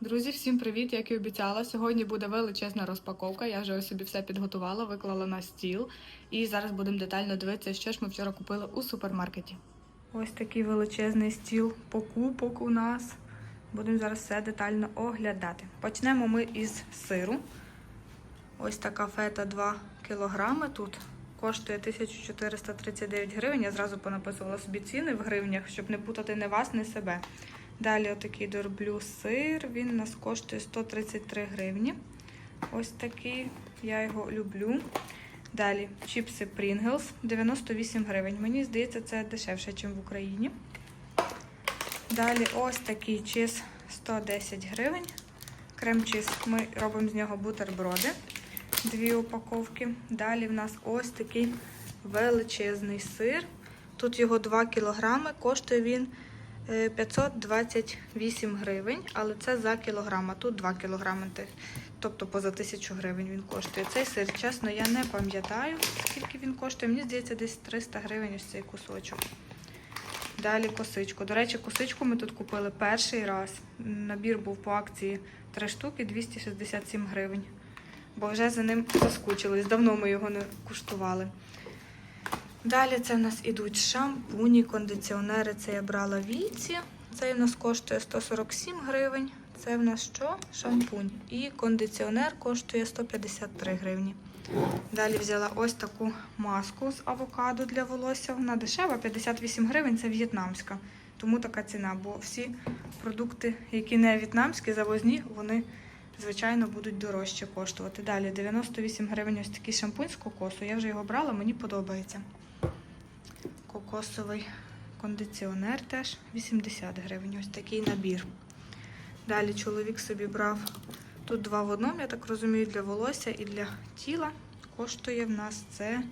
Друзі, всім привіт! Як і обіцяла, сьогодні буде величезна розпаковка. Я вже собі все підготувала, виклала на стіл. І зараз будемо детально дивитися, що ж ми вчора купили у супермаркеті. Ось такий величезний стіл покупок у нас. Будемо зараз все детально оглядати. Почнемо ми із сиру. Ось така фета 2 кілограми тут. Коштує 1439 гривень. Я зразу понаписувала собі ціни в гривнях, щоб не путати не вас, не себе. Далі отакий дорблю сир. Він у нас коштує 133 гривні. Ось такий, я його люблю. Далі чіпси Pringles 98 гривень. Мені здається, це дешевше, ніж в Україні. Далі ось такий чиз 110 гривень. Крем-чиз. Ми робимо з нього бутерброди. Дві упаковки. Далі в нас ось такий величезний сир. Тут його 2 кілограми. Коштує він 528 гривень, але це за кілограм. А Тут 2 кілограми. Тобто поза 1000 гривень він коштує. Цей сир, чесно, я не пам'ятаю, скільки він коштує. Мені здається, десь 300 гривень ось цей кусочок. Далі косичку. До речі, косичку ми тут купили перший раз. Набір був по акції 3 штуки 267 гривень. Бо вже за ним заскучились. Давно ми його не куштували. Далі це в нас ідуть шампуні, кондиціонери. Це я брала віці. Цей в нас коштує 147 гривень. Це в нас що? Шампунь. І кондиціонер коштує 153 гривні. Далі взяла ось таку маску з авокадо для волосся. Вона дешева, 58 гривень, це в'єтнамська. Тому така ціна, бо всі продукти, які не в'єтнамські, завозні, вони, звичайно, будуть дорожче коштувати. Далі 98 гривень ось такий шампунь з кокосу. Я вже його брала, мені подобається. Кокосовий кондиціонер теж 80 гривень. Ось такий набір. Далі чоловік собі брав тут два в одному, я так розумію, для волосся і для тіла. Коштує в нас це.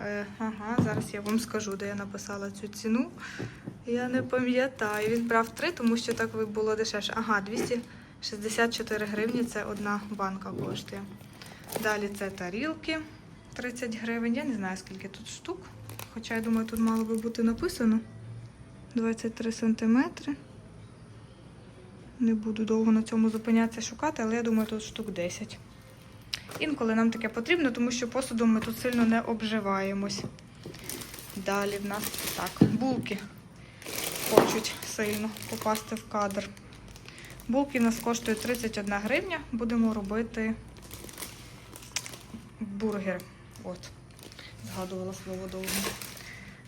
Е, ага, зараз я вам скажу, де я написала цю ціну. Я не пам'ятаю. Він брав три, тому що так було дешевше. Ага, 264 гривні це одна банка коштує. Далі це тарілки 30 гривень. Я не знаю, скільки тут штук. Хоча, я думаю, тут мало би бути написано 23 сантиметри. Не буду довго на цьому зупинятися шукати, але я думаю, тут штук 10. Інколи нам таке потрібно, тому що посудом ми тут сильно не обживаємось. Далі в нас так, булки хочуть сильно попасти в кадр. Булки в нас коштують 31 гривня. Будемо робити бургери. От, згадувала слово довго.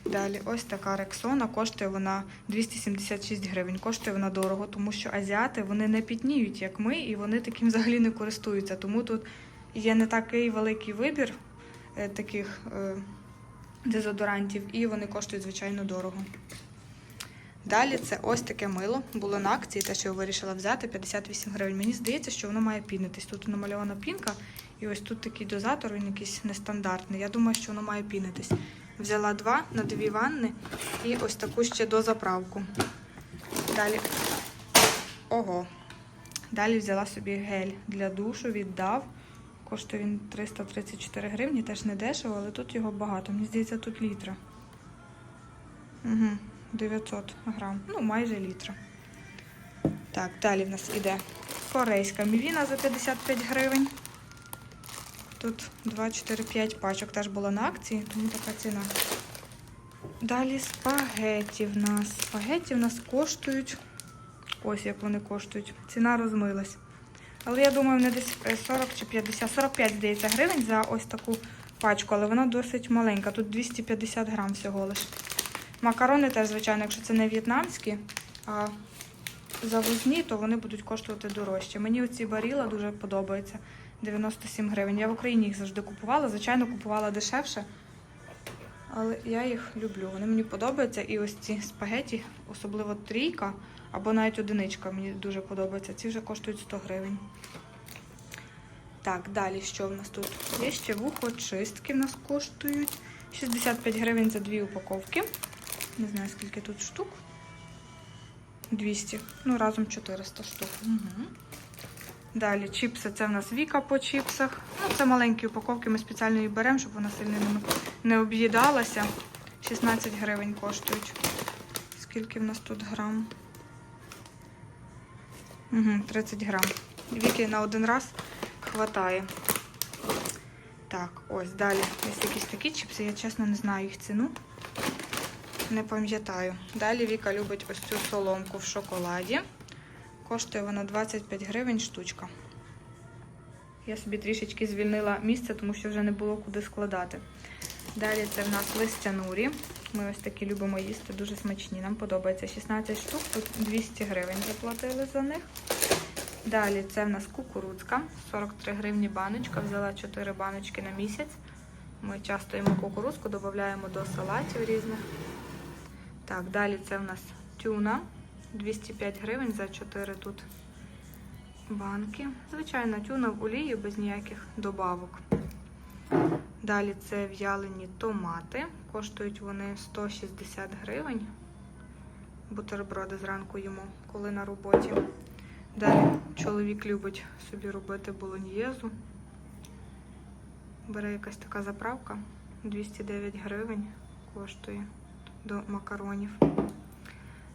Далі ось така рексона, коштує вона 276 гривень. Коштує вона дорого, тому що азіати вони не пітніють, як ми, і вони таким взагалі не користуються. Тому тут є не такий великий вибір е, таких е, дезодорантів, і вони коштують, звичайно, дорого. Далі це ось таке мило. Було на акції, те, що я вирішила взяти 58 гривень. Мені здається, що воно має пінитись. Тут намальована пінка, і ось тут такий дозатор, він якийсь нестандартний. Я думаю, що воно має пінитись. Взяла два на дві ванни і ось таку ще дозаправку. Далі. Ого. Далі взяла собі гель для душу, віддав. Коштує він 334 гривні, теж не дешево, але тут його багато. Мені здається, тут літра. Угу, 900 грам. Ну, майже літра. Так, далі в нас іде корейська мівіна за 55 гривень. Тут 2, 4, 5 пачок теж було на акції, тому така ціна. Далі спагеті в нас. Спагеті в нас коштують. Ось як вони коштують. Ціна розмилась. Але я думаю, вони десь 40 чи 50, 45, здається, гривень за ось таку пачку, але вона досить маленька. Тут 250 грам всього лиш. Макарони теж, звичайно, якщо це не в'єтнамські, а завозні, то вони будуть коштувати дорожче. Мені оці баріла дуже подобаються. 97 гривень. Я в Україні їх завжди купувала. Звичайно, купувала дешевше. Але я їх люблю. Вони мені подобаються. І ось ці спагеті, особливо трійка або навіть одиничка, мені дуже подобається. Ці вже коштують 100 гривень. Так, далі що в нас тут? Є ще вухочистки в нас коштують. 65 гривень за дві упаковки. Не знаю, скільки тут штук. 200. Ну, разом 400 штук. Угу. Далі чіпси, це в нас Віка по чіпсах. Ну, Це маленькі упаковки, ми спеціально їх беремо, щоб вона сильно не об'їдалася. 16 гривень коштують. Скільки в нас тут грам? Угу, 30 грам. Віки на один раз хватає. Так, ось далі. Ось якісь такі чіпси, я чесно не знаю їх ціну. Не пам'ятаю. Далі Віка любить ось цю соломку в шоколаді. Коштує вона 25 гривень штучка. Я собі трішечки звільнила місце, тому що вже не було куди складати. Далі це в нас листянурі. Ми ось такі любимо їсти, дуже смачні. Нам подобається 16 штук, тут 200 гривень заплатили за них. Далі це в нас кукурудзка, 43 гривні баночка. Взяла 4 баночки на місяць. Ми часто їмо кукурудзку, додаємо до салатів різних. Так, далі це в нас тюна. 205 гривень за 4 тут банки. Звичайна тюна в олії без ніяких добавок. Далі це в'ялені томати. Коштують вони 160 гривень. Бутерброди зранку їмо, коли на роботі. Далі чоловік любить собі робити болоньєзу. Бере якась така заправка. 209 гривень коштує до макаронів.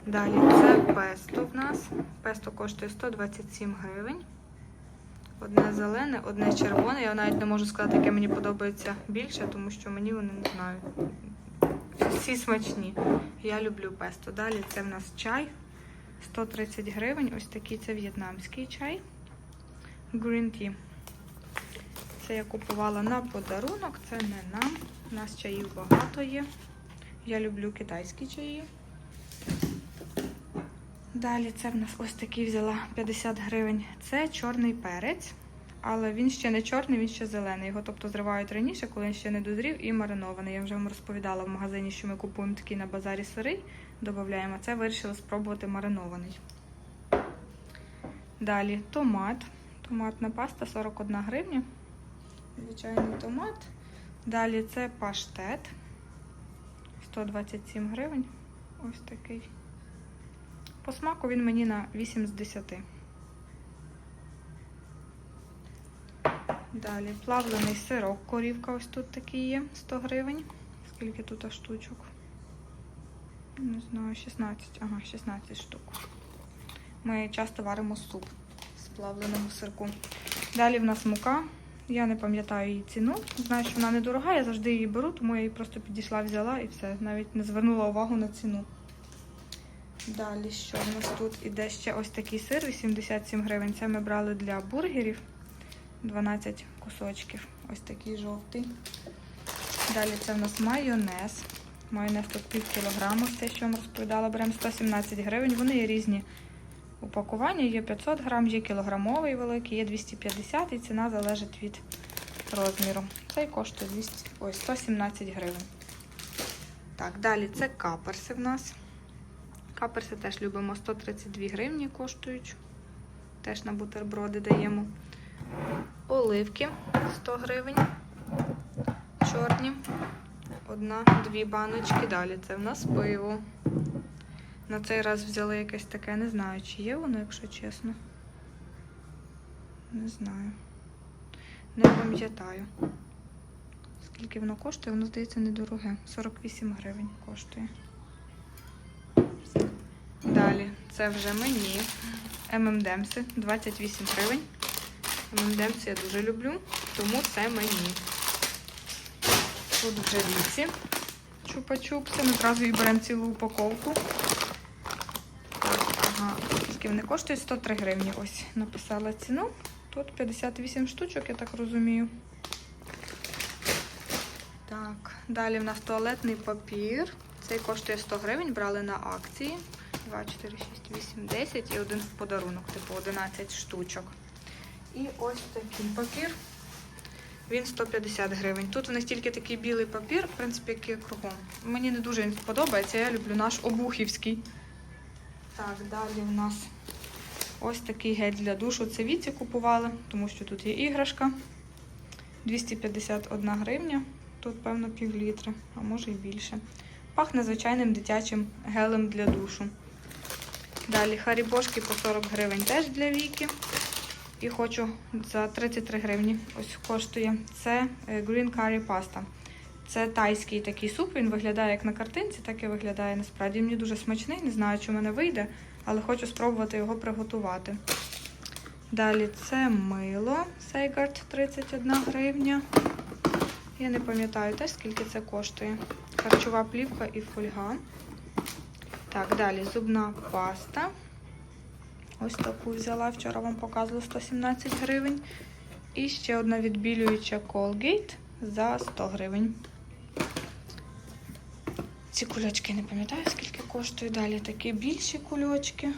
Далі це песто в нас. Песто коштує 127 гривень. Одне зелене, одне червоне. Я навіть не можу сказати, яке мені подобається більше, тому що мені вони не знаю. Всі смачні. Я люблю песто. Далі це в нас чай. 130 гривень. Ось такий це в'єтнамський чай. Green tea. Це я купувала на подарунок, це не нам. У нас чаїв багато є. Я люблю китайські чаї. Далі це в нас ось такий взяла 50 гривень. Це чорний перець, але він ще не чорний, він ще зелений. Його тобто зривають раніше, коли він ще не дозрів і маринований. Я вже вам розповідала в магазині, що ми купуємо такий на базарі сирий, додаємо. Це вирішили спробувати маринований. Далі томат. Томатна паста 41 гривня. Звичайний томат. Далі це паштет. 127 гривень. Ось такий. По смаку він мені на 8 з 10. Далі плавлений сирок, корівка ось тут такий є, 100 гривень. Скільки тут штучок? Не знаю, 16. Ага, 16 штук. Ми часто варимо суп з плавленого сирку. Далі в нас мука. Я не пам'ятаю її ціну. Знаю, що вона недорога, я завжди її беру, тому я її просто підійшла, взяла і все. Навіть не звернула увагу на ціну. Далі, що в нас тут іде ще ось такий сир, 87 гривень. Це ми брали для бургерів. 12 кусочків. Ось такий жовтий. Далі це в нас майонез. Майонез тут пів кілограму, ось те, що вам розповідала, беремо 117 гривень. Вони є різні упакування, є 500 грам, є кілограмовий великий, є 250 і ціна залежить від розміру. Цей коштує 200, ой, 117 гривень. Так, далі це каперси в нас. Каперси теж любимо 132 гривні коштують. Теж на бутерброди даємо. Оливки 100 гривень. Чорні. Одна, дві баночки. Далі це в нас пиво. На цей раз взяли якесь таке, не знаю, чи є воно, якщо чесно. Не знаю. Не пам'ятаю. Скільки воно коштує, воно здається недороге. 48 гривень коштує. Це вже мені. ММДемси 28 гривень. ММДемси я дуже люблю, тому це мені. Тут вже віці. Чупа-чупси. Ми одразу і беремо цілу упаковку. Ага. Скільки вони коштують? 103 гривні. Ось написала ціну. Тут 58 штучок, я так розумію. Так, далі в нас туалетний папір. Цей коштує 100 гривень, брали на акції. 2, 4, 6, 8, 10 і один в подарунок, типу 11 штучок. І ось такий папір. Він 150 гривень. Тут у них тільки такий білий папір, в принципі, як і кругом. Мені не дуже він подобається, я люблю наш обухівський. Так, далі у нас ось такий гель для душу. Це віці купували, тому що тут є іграшка. 251 гривня. Тут, певно, пів літра, а може і більше. Пахне звичайним дитячим гелем для душу. Далі харібошки по 40 гривень теж для віки. І хочу за 33 гривні. Ось коштує. Це е, Green Curry Pasta. Це тайський такий суп, він виглядає як на картинці, так і виглядає насправді. Мені дуже смачний, не знаю, чи в мене вийде, але хочу спробувати його приготувати. Далі це мило Сейгард 31 гривня. Я не пам'ятаю теж, скільки це коштує. Харчова плівка і фольга. Так, далі зубна паста. Ось таку взяла. Вчора вам показувала 117 гривень. І ще одна відбілююча Colgate за 100 гривень. Ці кульочки не пам'ятаю, скільки коштують. Далі такі більші кульочки.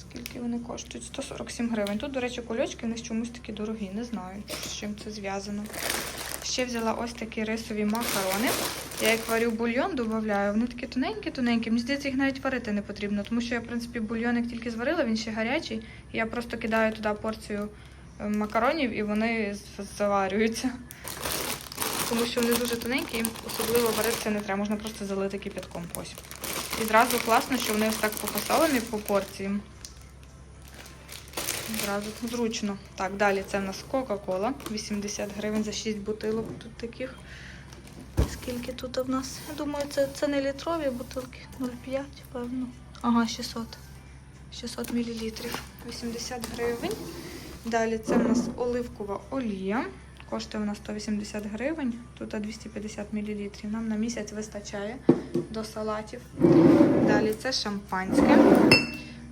Скільки вони коштують? 147 гривень. Тут, до речі, кульочки вони чомусь такі дорогі. Не знаю, з чим це зв'язано. Ще взяла ось такі рисові макарони. Я як варю бульйон, додаю, вони такі тоненькі-тоненькі. Мені здається, їх навіть варити не потрібно, тому що я, в принципі, бульйон як тільки зварила, він ще гарячий. І я просто кидаю туди порцію е, макаронів і вони заварюються. Тому що вони дуже тоненькі, їм особливо варитися не треба, можна просто залити кипятком. Ось. І зразу класно, що вони ось так пофасовані по порціям. Зразу зручно. Так, далі це в нас Кока-Кола. 80 гривень за 6 бутилок тут таких. Скільки тут в нас? Я думаю, це, це не літрові бутилки. 0,5, певно. Ага, 600. 600 мл. 80 гривень. Далі це в нас оливкова олія. Коштує вона 180 гривень. Тут 250 мл. Нам на місяць вистачає до салатів. Далі це шампанське.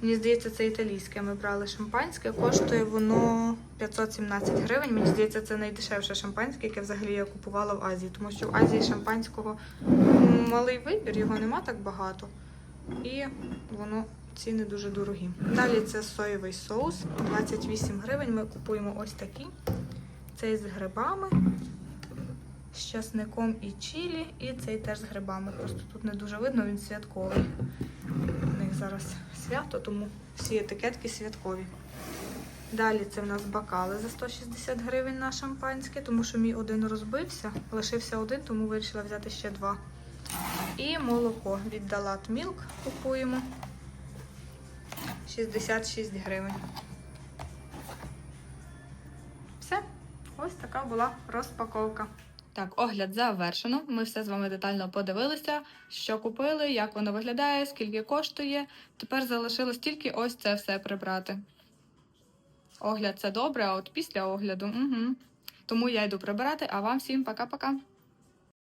Мені здається, це італійське. Ми брали шампанське. Коштує воно 517 гривень. Мені здається, це найдешевше шампанське, яке взагалі я купувала в Азії. Тому що в Азії шампанського малий вибір, його нема так багато. І воно ціни дуже дорогі. Далі це соєвий соус. 28 гривень. Ми купуємо ось такий. Цей з грибами, з часником і чілі, і цей теж з грибами. Просто тут не дуже видно, він святковий. Них зараз свято, тому всі етикетки святкові. Далі це в нас бокали за 160 гривень на шампанське, тому що мій один розбився, лишився один, тому вирішила взяти ще два. І молоко від Dalat Milk купуємо 66 гривень. Все, ось така була розпаковка. Так, огляд завершено. Ми все з вами детально подивилися, що купили, як воно виглядає, скільки коштує. Тепер залишилось тільки ось це все прибрати. Огляд це добре, а от після огляду. Угу. Тому я йду прибирати, а вам всім пока-пока.